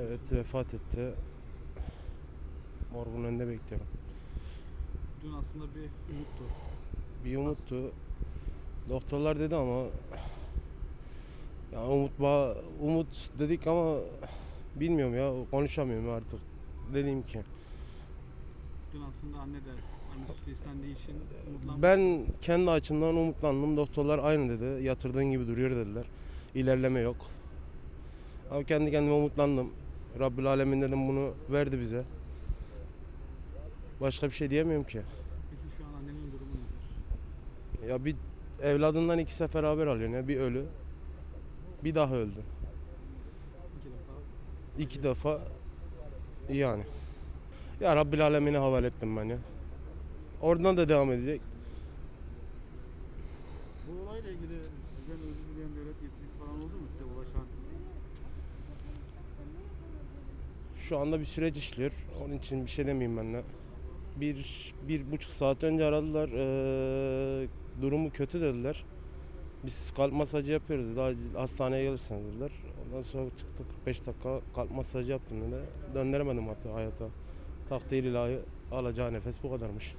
Evet vefat etti. Morgun önünde bekliyorum. Dün aslında bir umuttu. Bir umuttu. Doktorlar dedi ama ya umut ba umut dedik ama bilmiyorum ya konuşamıyorum artık. Dediğim ki Dün aslında anne de anne sütü istendiği için umutlanmış. ben kendi açımdan umutlandım. Doktorlar aynı dedi. Yatırdığın gibi duruyor dediler. İlerleme yok. Ama kendi kendime umutlandım. Rabbül Alemin dedim bunu verdi bize. Başka bir şey diyemiyorum ki. Peki şu an annenin durumu nedir? Ya bir evladından iki sefer haber alıyorsun ya. Bir ölü. Bir daha öldü. İki defa. İki defa yani. Ya Rabbil Alemin'e havale ettim ben ya. Oradan da devam edecek. Bu olayla ilgili sizden özür dileyen devlet yetkilisi falan oldu mu size ulaşan? Şu anda bir süreç işliyor. Onun için bir şey demeyeyim ben de. Bir, bir buçuk saat önce aradılar. Ee, durumu kötü dediler. Biz kalp masajı yapıyoruz. Daha hastaneye gelirseniz dediler. Ondan sonra çıktık. 5 dakika kalp masajı yaptım dedi. Döndüremedim hatta hayata. Takdir ilahi alacağı nefes bu kadarmış.